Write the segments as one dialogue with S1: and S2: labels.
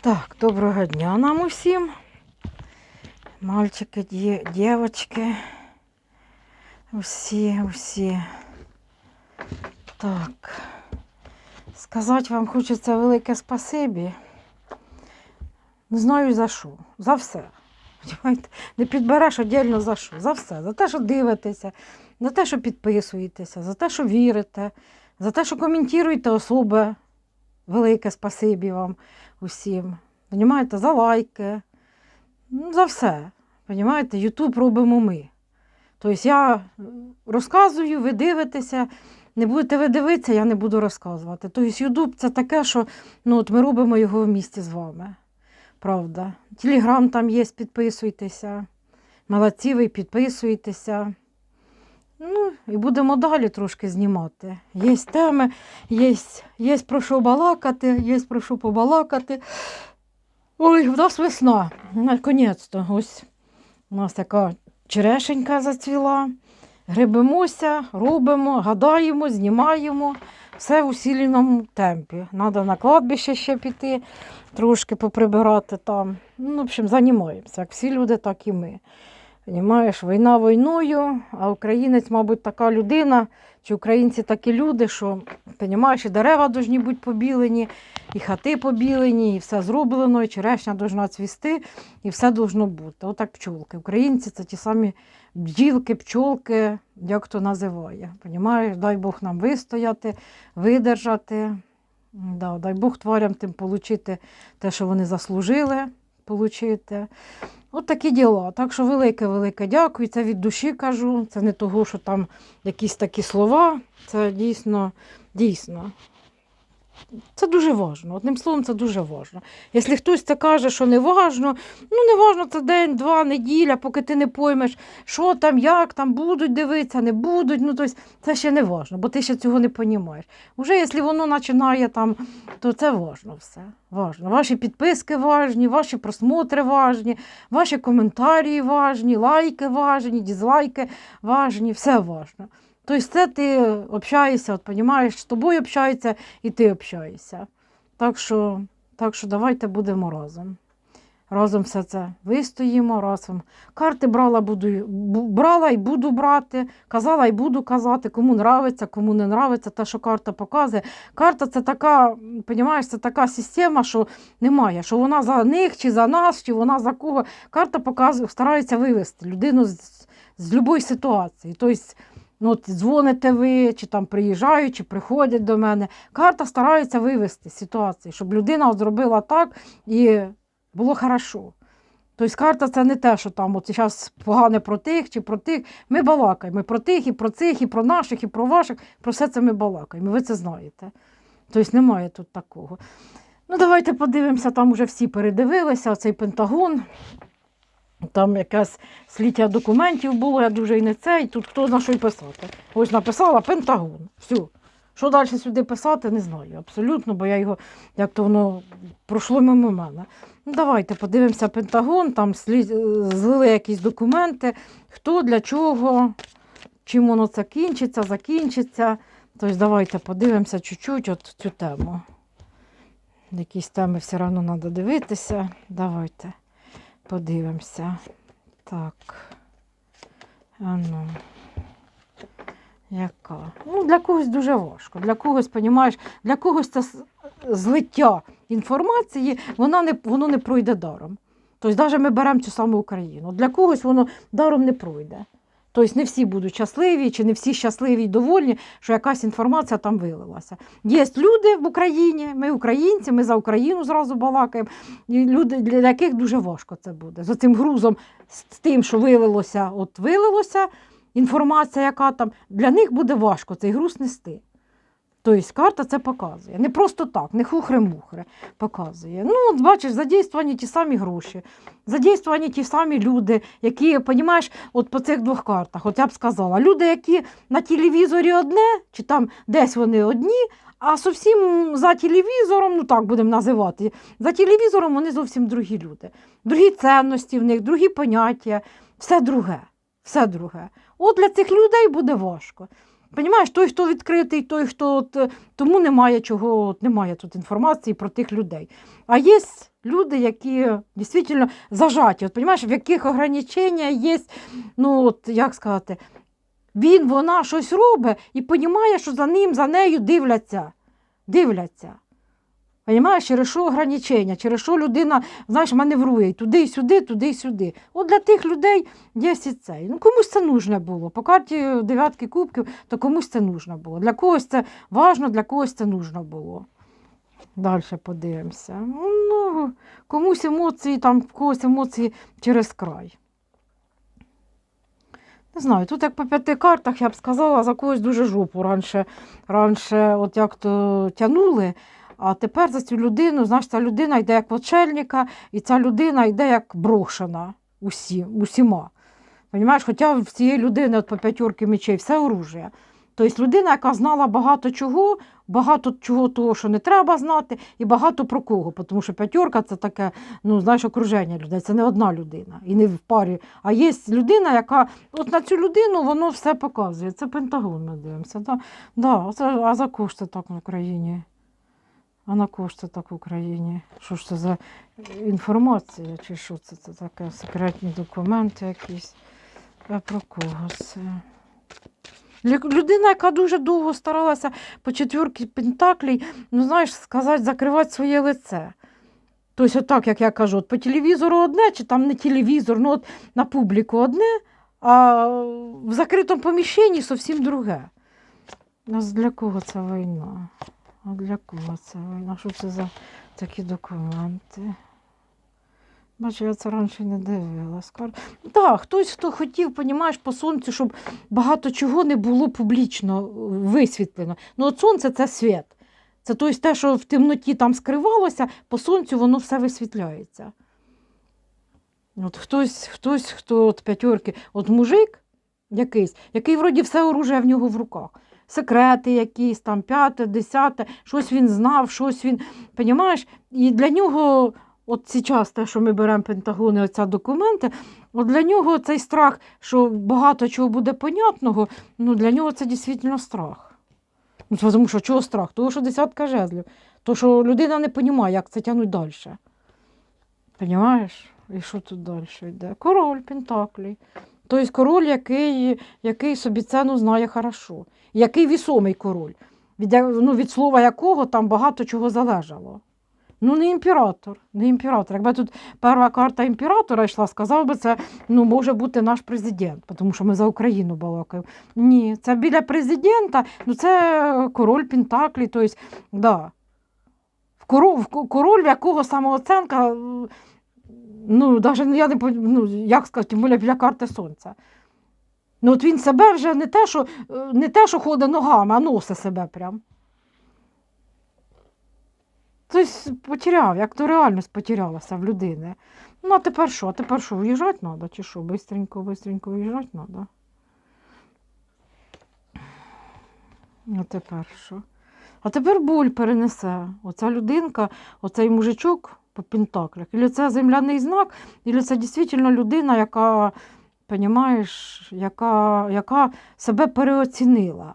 S1: Так, доброго дня нам усім. Мальчики, дівчатки. Усі, усі. Так. Сказати вам хочеться велике спасибі. Не знаю за що. За все. Не підбереш отдельно за що. За все. За те, що дивитеся, за те, що підписуєтеся, за те, що вірите, за те, що коментуєте особи. Велике спасибі вам усім. Понімаєте, за лайки, ну, за все. Понімаєте, Ютуб робимо ми. Тобто я е, розказую, ви дивитеся, не будете ви дивитися, я не буду розказувати. Тобто Ютуб це таке, що ну, от ми робимо його в місті з вами. Правда. Телеграм там є, підписуйтеся. Молодці, ви підписуєтеся. Ну, і будемо далі трошки знімати. Є теми, є, є про що балакати, є про що побалакати. Ой, в нас весна. Наконець-то. Ось у нас така черешенька зацвіла. Грибемося, робимо, гадаємо, знімаємо. Все в усіленому темпі. Треба на кладбище ще піти, трошки поприбирати там. Ну, в общем, займаємося. Як всі люди, так і ми. Понімаєш, війна війною, а українець, мабуть, така людина, чи українці такі люди, що понімаєш, і дерева повинні бути побілені, і хати побілені, і все зроблено, і черешня повинна цвісти, і все повинно бути. Отак пчолки. Українці це ті самі бджілки, пчолки, як хто називає. Понімаєш, дай Бог нам вистояти, видержати. Да, дай Бог тварям тим отримати те, що вони заслужили отримати. От такі діла. Так що велике-велике дякую. Це від душі кажу. Це не того, що там якісь такі слова. Це дійсно, дійсно. Це дуже важно. Одним словом, це дуже важно. Якщо хтось це каже, що не важно, ну не важно, це день, два, неділя, поки ти не поймеш, що там, як там будуть дивитися, не будуть. Ну, тобто, це ще не важно, бо ти ще цього не розумієш. Уже якщо воно починає там, то це важно все. Важно. Ваші підписки важні, ваші просмотри важні, ваші коментарі важні, лайки важні, дізлайки важні, все важно. Тобто це ти общаєшся, от, розумієш, з тобою общаються і ти общаєшся. Так що, так що давайте будемо разом. Разом все це вистоїмо, разом. Карти брала, буду, брала і буду брати, казала і буду казати, кому нравиться, кому не нравиться, те, що карта показує. Карта це така, розумієш, це така система, що немає, що вона за них, чи за нас, чи вона за кого. Карта показує, старається вивести людину з, з будь-якої ситуації. Тобто, ну, дзвоните ви, чи там приїжджають, чи приходять до мене. Карта старається вивести з ситуації, щоб людина от зробила так і було хорошо. Тобто карта це не те, що там от зараз погане про тих чи про тих. Ми балакаємо про тих, і про цих, і про наших, і про ваших. Про все це ми балакаємо. Ви це знаєте. Тобто немає тут такого. Ну, давайте подивимося, там вже всі передивилися, оцей Пентагон. Там якесь сліття документів було, я дуже і не цей. Тут хто зна що й писати. Ось написала Пентагон. Все. Що далі сюди писати, не знаю. Абсолютно, бо я його як то воно пройшло мимо мене. Ну, давайте подивимося Пентагон, там слід... злили якісь документи, хто для чого, чим воно це кінчиться, закінчиться. Тобто давайте подивимося чуть-чуть от цю тему. Якісь теми все одно треба дивитися. Давайте подивимося. Так. А ну. Яка? Ну, для когось дуже важко. Для когось, понімаєш, для когось це злиття інформації, вона не, воно не пройде даром. Тобто, навіть ми беремо цю саму Україну. Для когось воно даром не пройде. Тобто не всі будуть щасливі, чи не всі щасливі і довольні, що якась інформація там вилилася. Є люди в Україні, ми українці, ми за Україну зразу балакаємо. І люди, для яких дуже важко це буде. За цим грузом, з тим, що вилилося, от вилилося, інформація, яка там, для них буде важко цей груз нести. Тобто карта це показує. Не просто так, не хухре-мухре показує. Ну, бачиш, задействовані ті самі гроші, задействовані ті самі люди, які, розумієш, от по цих двох картах, от я б сказала, люди, які на телевізорі одне, чи там десь вони одні, а зовсім за телевізором, ну так будемо називати, за телевізором вони зовсім другі люди. Другі цінності в них, другі поняття, все друге. Все друге. От для цих людей буде важко. Понімаєш, той, хто відкритий, той, хто от, е, тому немає чого, от, немає тут інформації про тих людей. А є Люди, які дійсно зажаті. От, понімаєш, в яких ограничення є, ну, от, як сказати, він, вона щось робить і розуміє, що за ним, за нею дивляться. Дивляться. Понімаєш, через що ограничення, через що людина, знаєш, маневрує туди, і сюди, туди, і сюди. От для тих людей є і цей. Ну, комусь це нужно було. По карті дев'ятки кубків, то комусь це нужно було. Для когось це важно, для когось це нужно було. Далі подивимося. Ну, комусь емоції, там, когось емоції через край. Не знаю, тут як по п'яти картах, я б сказала, за когось дуже жопу раніше, раніше от як то тянули, а тепер за цю людину, знаєш, ця людина йде як очельника, і ця людина йде як брошена усі, усіма. Понімаєш, хоча в цієї людини от по п'ятірки мечей все оружие. Тобто людина, яка знала багато чого, багато чого того, що не треба знати, і багато про кого. Тому що п'ятерка це таке, ну, знаєш, окруження людей, це не одна людина і не в парі. А є людина, яка от на цю людину воно все показує. Це Пентагон, ми дивимося. Да? Да, а за це так в Україні? А на це так в Україні? Що ж це за інформація? Чи що це, це таке? Секретні документи якісь? А про кого це? Людина, яка дуже довго старалася по четвірки пентаклей, ну знаєш, сказати, закривати своє лице. Тобто, отак, як я кажу, от по телевізору одне, чи там не телевізор, ну от на публіку одне, а в закритому поміщенні зовсім друге. Для кого це війна? А для кого це війна? Що це за такі документи? Бачу, я це раніше не дивилась. Так, да, хтось, хто хотів, понімаєш, по сонцю, щоб багато чого не було публічно е, висвітлено. Ну, от сонце це світ. Це тобто те, що в темноті там скривалося, по сонцю воно все висвітляється. От хтось, хтось, хто от п'ятерки, от мужик якийсь, який вроді все оружие в нього в руках. Секрети якісь, там п'яте, десяте, щось він знав, щось він, понімаєш? І для нього, от зараз те, що ми беремо Пентагони, оця документи, от для нього цей страх, що багато чого буде понятного, ну для нього це дійсно страх. Ну, тому що чого страх? Того, що десятка жезлів. То, що людина не розуміє, як це тягнуть далі. Понімаєш? І що тут далі йде? Король Пентаклі. Тобто король, який, який собі ціну знає хорошо. Який вісомий король, від, ну, від слова якого там багато чого залежало. Ну, не імператор, не імператор. Якби тут перша карта імператора йшла, сказав би, це ну, може бути наш президент, тому що ми за Україну балакаємо. Ні, це біля президента, ну це король Пентаклі, тобто, да. Король, в якого самооценка, ну, навіть я не ну, як сказати, тим більше біля карти сонця. Ну, от він себе вже не те, що, не те, що ходить ногами, а носить себе прям. Тобто потеряв, як то реальність потерялася в людини. Ну, а тепер що? А тепер що, виїжджати треба, чи що? Бистренько, бистренько виїжджати треба. А тепер що? А тепер боль перенесе. Оця людинка, оцей мужичок по пентаклях. Ілі це земляний знак, ілі це дійсно людина, яка, понімаєш, яка, яка себе переоцінила.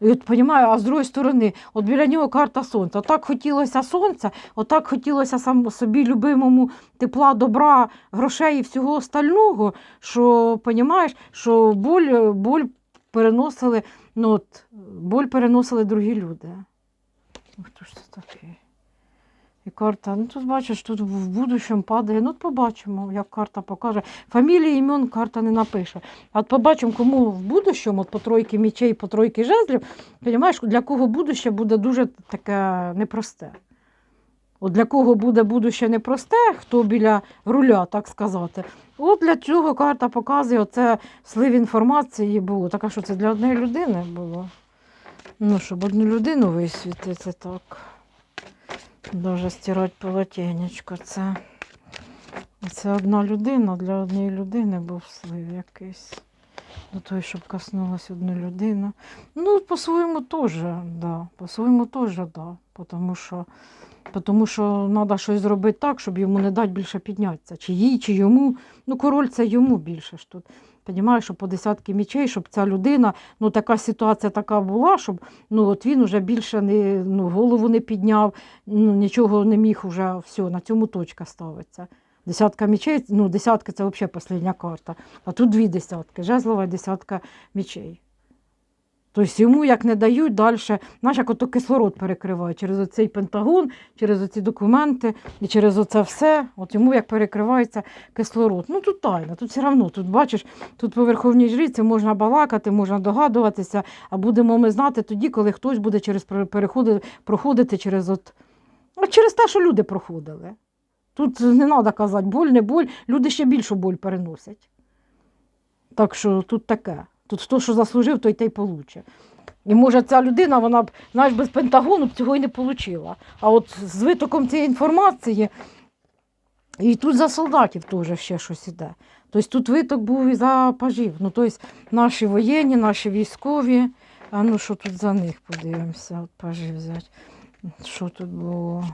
S1: І от понімаю, а з другої сторони, от біля нього карта сонця. Отак хотілося сонця, отак хотілося сам собі любимому тепла, добра, грошей і всього остального, що понімаєш, що боль, боль переносили, ну от, боль переносили другі люди. Хто ж це такий? І карта, ну тут бачиш, тут в будущому падає. Ну, от побачимо, як карта покаже. Фамілії, імен карта не напише. А от побачимо, кому в будущому, от по тройки мічей, по тройки жезлів, розумієш, для кого будуще буде дуже таке непросте. От для кого буде будуще непросте, хто біля руля, так сказати. От для цього карта показує оце слив інформації було. Так а що це для однієї людини було? Ну, щоб одну людину висвітити так. Дуже стирати полотенечко. Це, це одна людина, для однієї людини був слив якийсь. До того, щоб коснулась одну людину. Ну, по-своєму теж, да. По-своєму теж, да. Тому що, тому що треба щось зробити так, щоб йому не дати більше піднятися. Чи їй, чи йому. Ну, король це йому більше ж тут. Понімаєш, що по десятки мічей, щоб ця людина, ну така ситуація така була, щоб ну, от він вже більше не, ну, голову не підняв, ну, нічого не міг уже, все, на цьому точка ставиться. Десятка мічей, ну, десятка це взагалі остання карта. А тут дві десятки, жезлова десятка мічей. Тобто йому як не дають далі, знаєш, як ото кислород перекриває через оцей пентагон, через оці документи і через оце все. От йому як перекривається кислород. Ну тут тайна, тут все одно, тут бачиш, тут по верховній жріці можна балакати, можна догадуватися, а будемо ми знати тоді, коли хтось буде через переходи, проходити через от, от через те, що люди проходили. Тут не треба казати, боль, не боль, люди ще більшу боль переносять. Так що тут таке. Тут хто що заслужив, той те й получить. І може ця людина, вона б, знаєш, без Пентагону б цього й не отримала. А от з витоком цієї інформації, і тут за солдатів теж ще щось іде. Тобто тут виток був і за пажів. Ну, тобто наші воєнні, наші військові. А ну що тут за них подивимося, от пажі взяти. Що тут було?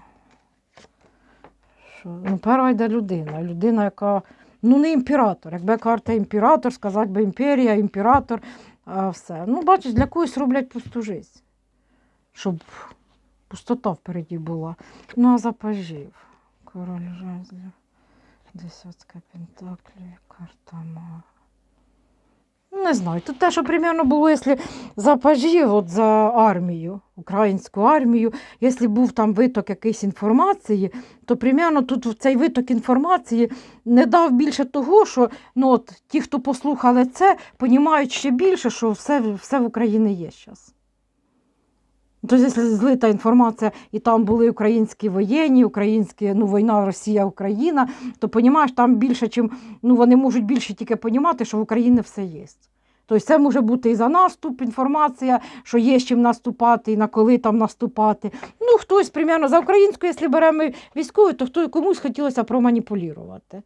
S1: Що? Ну, перша йде людина. Людина, яка ну не імператор. Якби карта імператор, сказати би імперія, імператор, а все. Ну, бачиш, для когось роблять пусту жизнь, щоб пустота впереді була. Ну, а запажів. Король жезлів, десятка пентаклів, карта мага. Ну, Не знаю. Тут те, що примерно було, якщо за пажів, от за армію, українську армію, якщо був там виток якоїсь інформації, то примерно тут цей виток інформації не дав більше того, що ну, от, ті, хто послухали це, розуміють ще більше, що все, все в Україні є зараз. Тобто, якщо злита інформація, і там були українські воєнні, українські, ну, війна Росія-Україна, то розумієш, там більше, чим, ну, вони можуть більше тільки розуміти, що в Україні все є. Тобто це може бути і за наступ, інформація, що є з чим наступати, і на коли там наступати. Ну, хтось, примерно, за українську, якщо беремо військову, то хто, комусь хотілося проманіпулювати.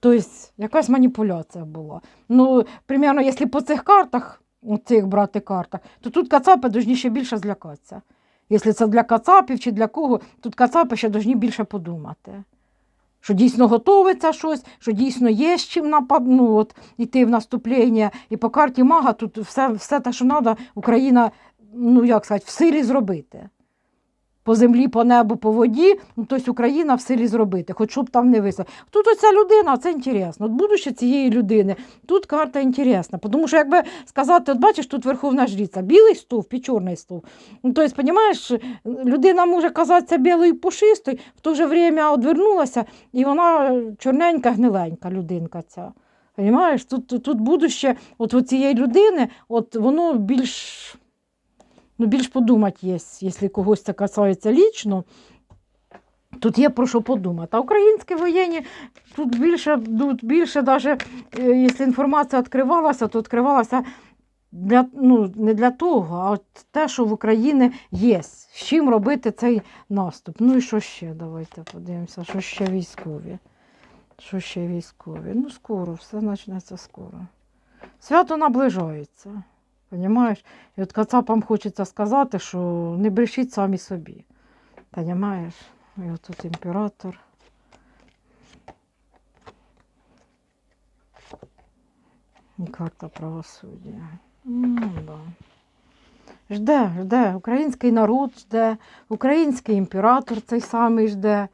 S1: Тобто, якась маніпуляція була. Ну, примерно, якщо по цих картах, цих брати картах, то тут кацапи повинні ще більше злякатися. Якщо це для кацапів чи для кого, тут кацапи ще повинні більше подумати. Що дійсно готовиться щось, що дійсно є з чим напад, ну, от, йти в наступлення. І по карті мага тут все, все те, що треба, Україна, ну як сказати, в силі зробити. По землі, по небу, по воді, ну, тобто Україна в силі зробити, хоч щоб там не висадити. Тут оця людина, це інтересно. От будуще цієї людини, тут карта інтересна. Тому що, якби сказати, от бачиш, тут верховна жриця, білий стовп і чорний стовп. Ну, тобто, розумієш, людина може казатися білою пушистою, в то же время одвернулася, і вона чорненька, гниленька людинка ця. Понимаєш? Тут, тут, тут будуще от у цієї людини, от воно більш, ну, більш подумати є, якщо когось це касається лічно. Тут є про що подумати. А українські воєнні тут більше, тут більше даже, е, якщо інформація відкривалася, то відкривалася для, ну, не для того, а от те, що в Україні є. З чим робити цей наступ. Ну і що ще? Давайте подивимося, що ще військові. Що ще військові? Ну, скоро, все почнеться скоро. Свято наближається. Понімаєш? І от кацапам хочеться сказати, що не брешіть самі собі. Понімаєш? І от тут імператор. І карта правосуддя. Ну, да. Жде, жде. Український народ жде, український імператор цей самий жде.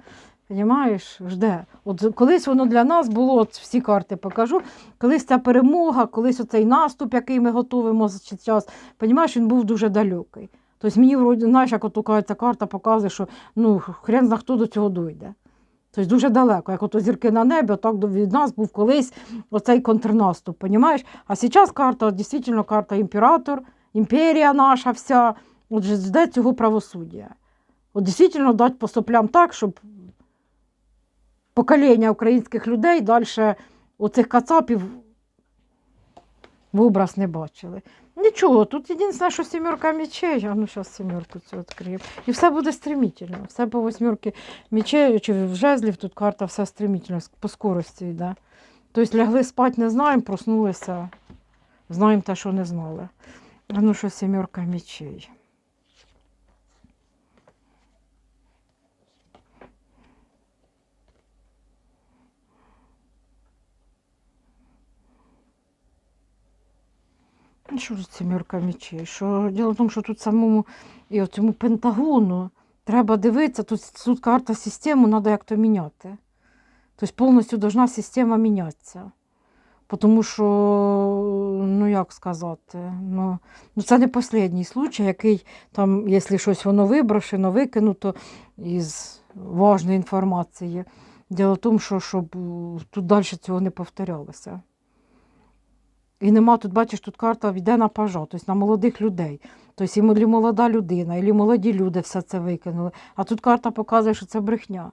S1: Понімаєш, жде. От колись воно для нас було, от всі карти покажу, колись ця перемога, колись оцей наступ, який ми готуємо зараз, понімаєш, він був дуже далекий. Тобто мені, вроді, знаєш, як от ця карта показує, що ну, хрен зна хто до цього дойде. Тобто дуже далеко, як ото зірки на небі, так від нас був колись оцей контрнаступ, понімаєш? А зараз карта, от, дійсно, карта імператор, імперія наша вся, от жде цього правосуддя. От дійсно дати по соплям так, щоб покоління українських людей далі оцих кацапів в образ не бачили. Нічого, тут єдине, що сімерка мечей, а ну зараз сімерку цю відкриємо. І все буде стремительно. Все по восьмерки мечей, чи в жезлів тут карта все стремительно, по скорості йде. Тобто лягли спати не знаємо, проснулися, знаємо те, що не знали. А ну що сімерка мечей. Що ж сімерка мечей? Що діло в тому, що тут самому і от цьому Пентагону треба дивитися, тут, тут карта систему треба як-то міняти. Тобто повністю должна система мінятися. Тому що, ну як сказати, ну, ну це не останній случай, який там, якщо щось воно виброшено, викинуто із важної інформації. Діло в тому, що щоб е, тут далі цього не повторялося. І нема тут, бачиш, тут карта йде на пажа, тобто на молодих людей. Тобто і молода людина, і молоді люди все це викинули. А тут карта показує, що це брехня.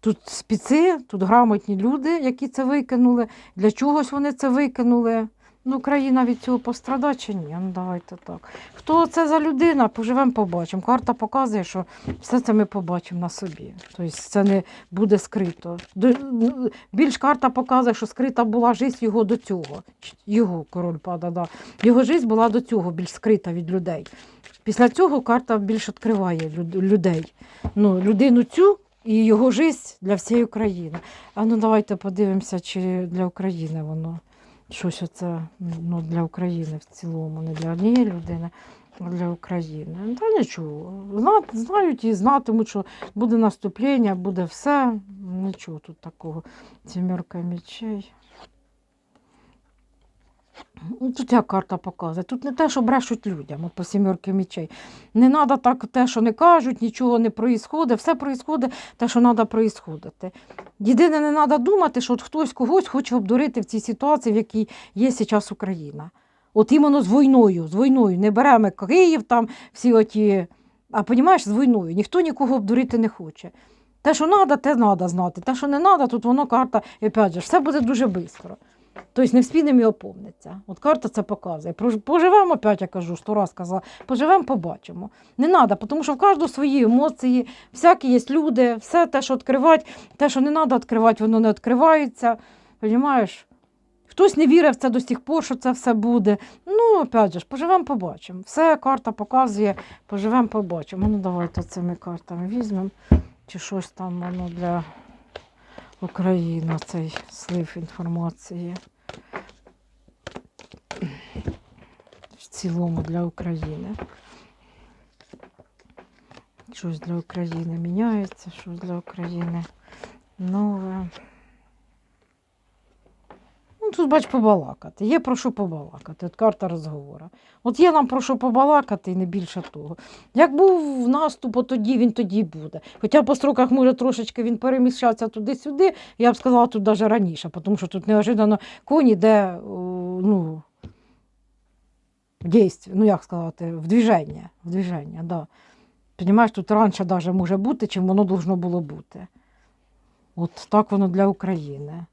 S1: Тут спіци, тут грамотні люди, які це викинули. Для чогось вони це викинули. Ну, Україна від цього пострадає чи ні? Ну, давайте так. Хто це за людина, поживемо, побачимо. Карта показує, що все це ми побачимо на собі. Тобто це не буде скрито. Ну, Більш карта показує, що скрита була життя його до цього. Його король пада, да. Його життя була до цього більш скрита від людей. Після цього карта більш відкриває людей. Ну, людину цю і його життя для всієї України. А ну давайте подивимося, чи для України воно щось оце ну, для України в цілому, не для однієї людини, а для України. Та нічого. Зна, знають і знатимуть, що буде наступлення, буде все. Нічого тут такого. Сімерка мечей. Ну, Тут як карта показує. Тут не те, що брешуть людям, по сімерки мечей. Не треба так те, що не кажуть, нічого не проїсходить. Все проїсходить те, що треба проїсходити. Єдине, не треба думати, що от хтось когось хоче обдурити в цій ситуації, в якій є зараз Україна. От іменно з війною, з війною. Не беремо Київ, там всі оті, а розумієш, з війною. Ніхто нікого обдурити не хоче. Те, що треба, те треба знати. Те, що не треба, тут воно карта, і опять же, все буде дуже швидко. Тобто не вспінемо і опомниться. От карта це показує. Поживемо, опять я кажу, сто раз казала, поживемо, побачимо. Не треба, тому що в кожного свої емоції, всякі є люди, все те, що відкривати, те, що не треба відкривати, воно не відкривається. Понімаєш? Хтось не вірив в це до сих пор, що це все буде. Ну, опять же, поживемо, побачимо. Все карта показує, поживемо, побачимо. Ну, давайте цими картами візьмемо. Чи щось там воно для України, цей слив інформації. В цілому для України. Щось для України міняється, щось для України нове. Ну, тут бач побалакати. Є про що побалакати. От карта розговору. От є нам про що побалакати і не більше того. Як був наступ, от тоді він тоді буде. Хоча по строках, може, трошечки він переміщався туди-сюди, я б сказала, тут навіть раніше, тому що тут неожиданно конь іде, о, ну, дійстві, ну як сказати, в движення. В движення, да. Понімаєш, тут раніше навіть може бути, чим воно должно було бути. От так воно для України.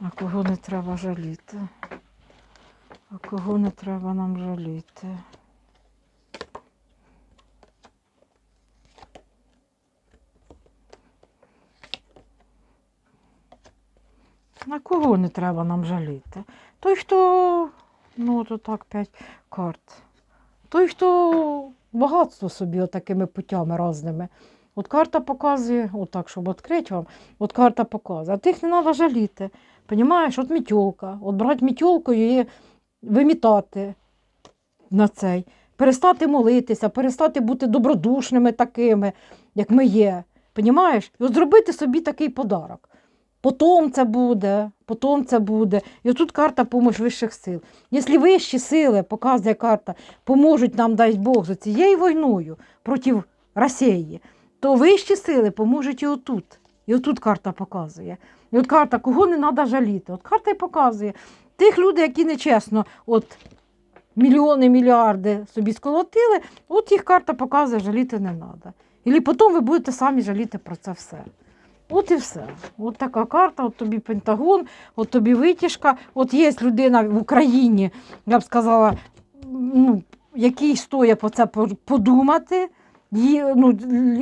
S1: А кого не треба жаліти? А кого не треба нам жаліти? На кого не треба нам жаліти? Той, хто, ну, то так, п'ять карт. Той, хто багатство собі отакими путями різними. От карта показує, отак, щоб відкрити вам, от карта показує. А тих не треба жаліти. Понімаєш, от мітьолка. От брати мітьолкою і вимітати на цей. Перестати молитися, перестати бути добродушними такими, як ми є. Понімаєш? І от зробити собі такий подарок. Потім це буде, потім це буде. І отут карта помощь вищих сил. Якщо вищі сили, показує карта, поможуть нам, дай Бог, за цією війною проти Росії, то вищі сили поможуть і отут. І отут карта показує. І от карта, кого не треба жаліти. От карта і показує. Тих людей, які нечесно, от мільйони, мільярди собі сколотили, от їх карта показує, жаліти не треба. І потім ви будете самі жаліти про це все. От і все. От така карта, от тобі Пентагон, от тобі витяжка. От є людина в Україні, я б сказала, ну, який стоїть по це подумати. Її, ну,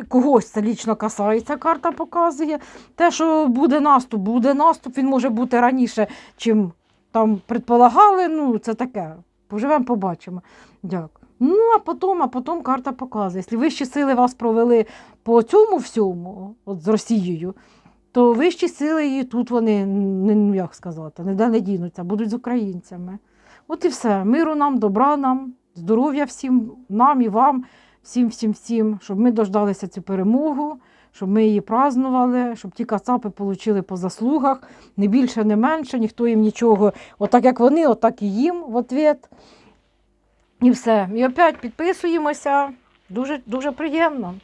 S1: когось це лічно касається, карта показує. Те, що буде наступ, буде наступ, він може бути раніше, чим там предполагали. Ну, це таке. Поживемо, побачимо. Дякую. Ну, а потім, а потім карта показує. Якщо вищі сили вас провели по цьому всьому, от з Росією, то вищі сили і тут вони, ну як сказати, ніде не дінуться, будуть з українцями. От і все. Миру нам, добра нам, здоров'я всім нам і вам, всім, всім, всім, щоб ми дождалися цю перемогу, щоб ми її празднували, щоб ті кацапи отримали по заслугах, не більше, не менше, ніхто їм нічого, отак як вони, отак і їм в ответ. І все. І опять підписуємося. Дуже, дуже приємно.